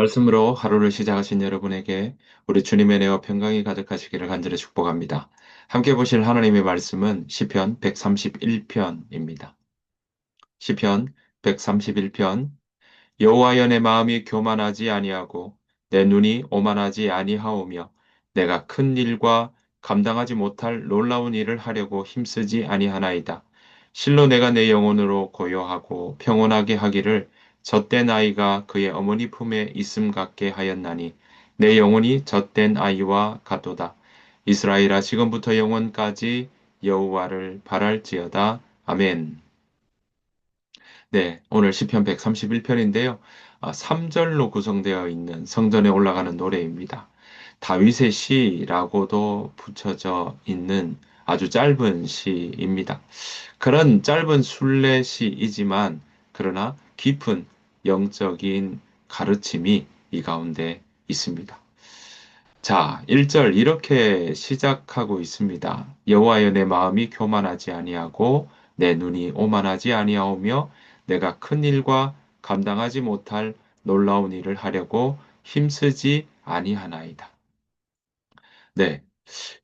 말씀으로 하루를 시작하신 여러분에게 우리 주님의 은혜와 평강이 가득하시기를 간절히 축복합니다. 함께 보실 하나님의 말씀은 시편 131편입니다. 시편 131편 여호와여 내 마음이 교만하지 아니하고 내 눈이 오만하지 아니하오며 내가 큰 일과 감당하지 못할 놀라운 일을 하려고 힘쓰지 아니하나이다. 실로 내가 내 영혼으로 고요하고 평온하게 하기를 젖된 아이가 그의 어머니 품에 있음 같게 하였나니 내 영혼이 젖된 아이와 같도다. 이스라엘아 지금부터 영원까지 여호와를 바랄지어다. 아멘. 네, 오늘 시편 131편인데요. 3절로 구성되어 있는 성전에 올라가는 노래입니다. 다윗의 시라고도 붙여져 있는 아주 짧은 시입니다. 그런 짧은 순례 시이지만 그러나 깊은 영적인 가르침이 이 가운데 있습니다. 자, 1절 이렇게 시작하고 있습니다. 여호와여 내 마음이 교만하지 아니하고 내 눈이 오만하지 아니하오며 내가 큰 일과 감당하지 못할 놀라운 일을 하려고 힘쓰지 아니하나이다. 네.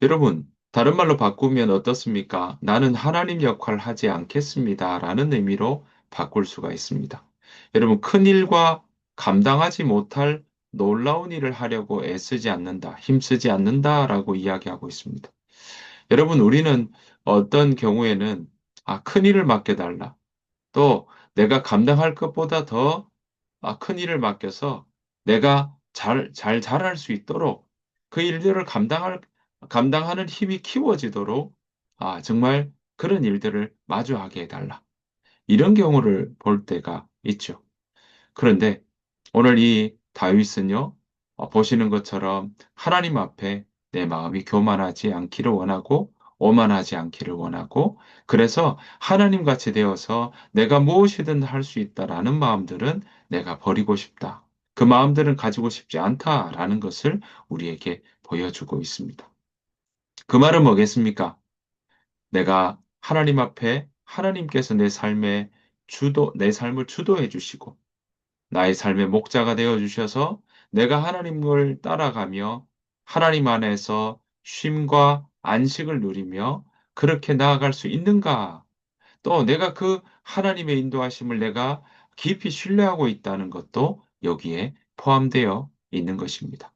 여러분, 다른 말로 바꾸면 어떻습니까? 나는 하나님 역할 하지 않겠습니다. 라는 의미로 바꿀 수가 있습니다. 여러분, 큰 일과 감당하지 못할 놀라운 일을 하려고 애쓰지 않는다, 힘쓰지 않는다라고 이야기하고 있습니다. 여러분, 우리는 어떤 경우에는 아, 큰 일을 맡겨달라. 또 내가 감당할 것보다 더큰 일을 맡겨서 내가 잘, 잘 잘할 수 있도록 그 일들을 감당할, 감당하는 힘이 키워지도록 아, 정말 그런 일들을 마주하게 해달라. 이런 경우를 볼 때가 있죠. 그런데 오늘 이 다윗은요, 어, 보시는 것처럼 하나님 앞에 내 마음이 교만하지 않기를 원하고 오만하지 않기를 원하고 그래서 하나님 같이 되어서 내가 무엇이든 할 수 있다라는 마음들은 내가 버리고 싶다. 그 마음들은 가지고 싶지 않다라는 것을 우리에게 보여주고 있습니다. 그 말은 뭐겠습니까? 내가 하나님 앞에 하나님께서 내 삶의 주도, 내 삶을 주도해 주시고, 나의 삶의 목자가 되어 주셔서 내가 하나님을 따라가며 하나님 안에서 쉼과 안식을 누리며 그렇게 나아갈 수 있는가? 또 내가 그 하나님의 인도하심을 내가 깊이 신뢰하고 있다는 것도 여기에 포함되어 있는 것입니다.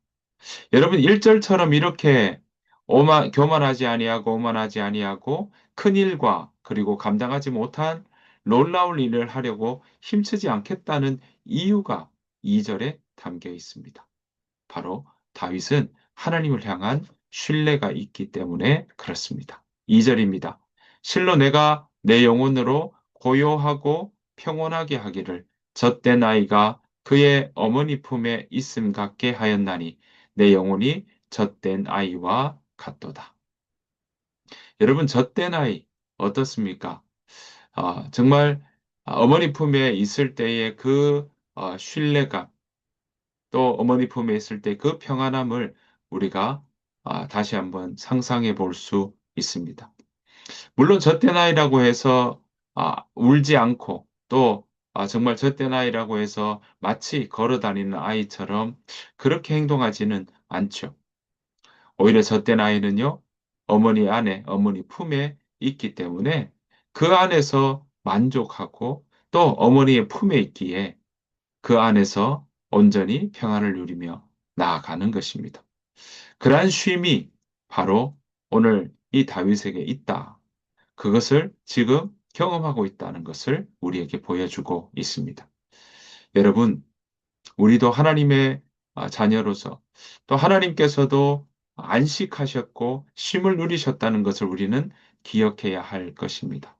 여러분 1절처럼 이렇게 오만, 교만하지 아니하고 오만하지 아니하고 큰 일과 그리고 감당하지 못한 놀라울 일을 하려고 힘쓰지 않겠다는 이유가 2절에 담겨 있습니다. 바로 다윗은 하나님을 향한 신뢰가 있기 때문에 그렇습니다. 2절입니다. 실로 내가 내 영혼으로 고요하고 평온하게 하기를 젖된 아이가 그의 어머니 품에 있음 같게 하였나니 내 영혼이 젖된 아이와 같도다. 여러분 젖된 아이 어떻습니까? 어, 정말 어머니 품에 있을 때의 그 어, 신뢰감, 또 어머니 품에 있을 때 그 평안함을 우리가 어, 다시 한번 상상해 볼 수 있습니다. 물론 젖된 아이라고 해서 아, 울지 않고 또 아, 정말 젖된 아이라고 해서 마치 걸어 다니는 아이처럼 그렇게 행동하지는 않죠. 오히려 젖된 아이는요, 어머니 안에, 어머니 품에 있기 때문에 그 안에서 만족하고 또 어머니의 품에 있기에 그 안에서 온전히 평안을 누리며 나아가는 것입니다. 그러한 쉼이 바로 오늘 이 다윗에게 있다. 그것을 지금 경험하고 있다는 것을 우리에게 보여주고 있습니다. 여러분, 우리도 하나님의 자녀로서 또 하나님께서도 안식하셨고 쉼을 누리셨다는 것을 우리는 기억해야 할 것입니다.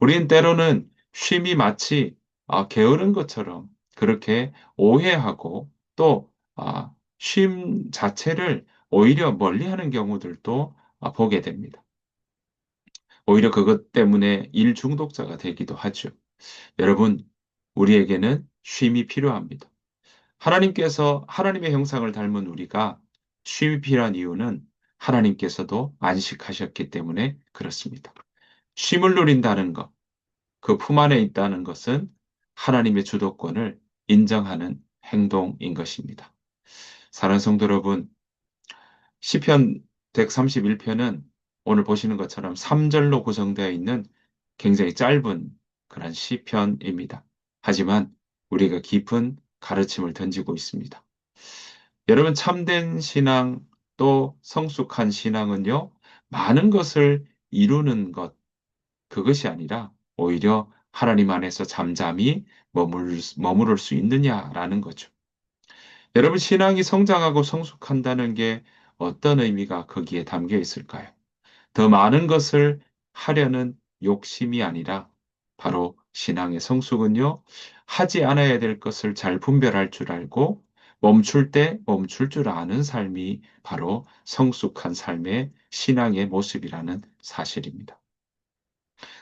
우리는 때로는 쉼이 마치 아, 게으른 것처럼 그렇게 오해하고 또 아, 쉼 자체를 오히려 멀리하는 경우들도 아, 보게 됩니다. 오히려 그것 때문에 일 중독자가 되기도 하죠. 여러분, 우리에게는 쉼이 필요합니다. 하나님께서 하나님의 형상을 닮은 우리가 쉼이 필요한 이유는 하나님께서도 안식하셨기 때문에 그렇습니다. 쉼을 누린다는 것, 그 품 안에 있다는 것은 하나님의 주도권을 인정하는 행동인 것입니다. 사랑하는 성도 여러분, 시편 131편은 오늘 보시는 것처럼 3절로 구성되어 있는 굉장히 짧은 그런 시편입니다. 하지만 우리가 깊은 가르침을 던지고 있습니다. 여러분, 참된 신앙 또 성숙한 신앙은요, 많은 것을 이루는 것, 그것이 아니라 오히려 하나님 안에서 잠잠히 머무를, 머무를 수 있느냐라는 거죠. 여러분, 신앙이 성장하고 성숙한다는 게 어떤 의미가 거기에 담겨 있을까요? 더 많은 것을 하려는 욕심이 아니라 바로 신앙의 성숙은요, 하지 않아야 될 것을 잘 분별할 줄 알고 멈출 때 멈출 줄 아는 삶이 바로 성숙한 삶의 신앙의 모습이라는 사실입니다.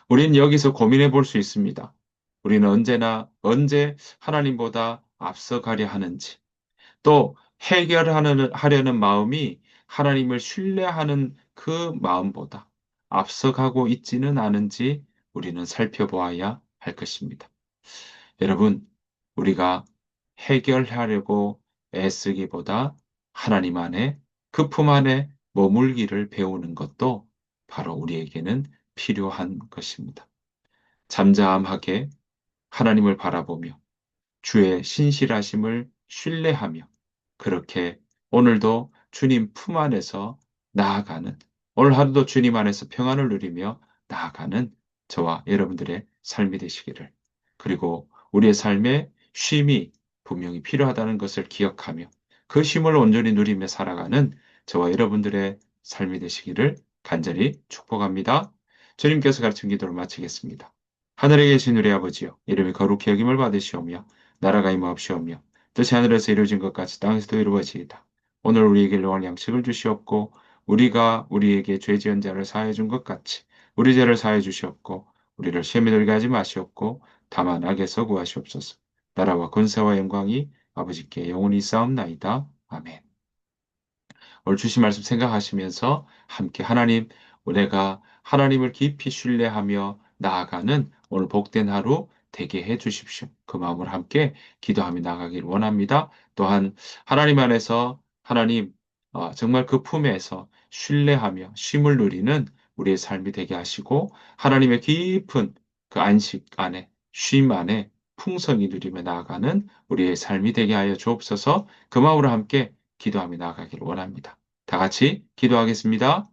우리는 여기서 고민해 볼 수 있습니다. 우리는 언제나 언제 하나님보다 앞서가려 하는지, 또 해결하는 하려는 마음이 하나님을 신뢰하는 그 마음보다 앞서가고 있지는 않은지 우리는 살펴보아야 할 것입니다. 여러분, 우리가 해결하려고 애쓰기보다 하나님 안에 그 품 안에 머물기를 배우는 것도 바로 우리에게는 필요한 것입니다. 잠잠하게 하나님을 바라보며 주의 신실하심을 신뢰하며 그렇게 오늘도 주님 품 안에서 나아가는 오늘 하루도 주님 안에서 평안을 누리며 나아가는 저와 여러분들의 삶이 되시기를 그리고 우리의 삶에 쉼이 분명히 필요하다는 것을 기억하며 그 쉼을 온전히 누리며 살아가는 저와 여러분들의 삶이 되시기를 간절히 축복합니다. 주님께서 가르친 기도를 마치겠습니다. 하늘에 계신 우리 아버지여 이름이 거룩히 여김을 받으시오며 나라가 임하옵시오며 뜻이 하늘에서 이루어진 것 같이 땅에서도 이루어지이다. 오늘 우리에게 일용할 양식을 주시옵고 우리가 우리에게 죄 지은 자를 사해 준 것 같이 우리 죄를 사해 주시옵고 우리를 시험에 들게 하지 마시옵고 다만 악에서 구하시옵소서. 나라와 권세와 영광이 아버지께 영원히 싸움나이다. 아멘. 오늘 주신 말씀 생각하시면서 함께 하나님, 내가 하나님을 깊이 신뢰하며 나아가는 오늘 복된 하루 되게 해 주십시오. 그 마음을 함께 기도하며 나가길 원합니다. 또한 하나님 안에서 하나님 어, 정말 그 품에서 신뢰하며 쉼을 누리는 우리의 삶이 되게 하시고 하나님의 깊은 그 안식 안에 쉼 안에 풍성히 누리며 나아가는 우리의 삶이 되게 하여 주옵소서 그 마음으로 함께 기도하며 나아가길 원합니다. 다 같이 기도하겠습니다.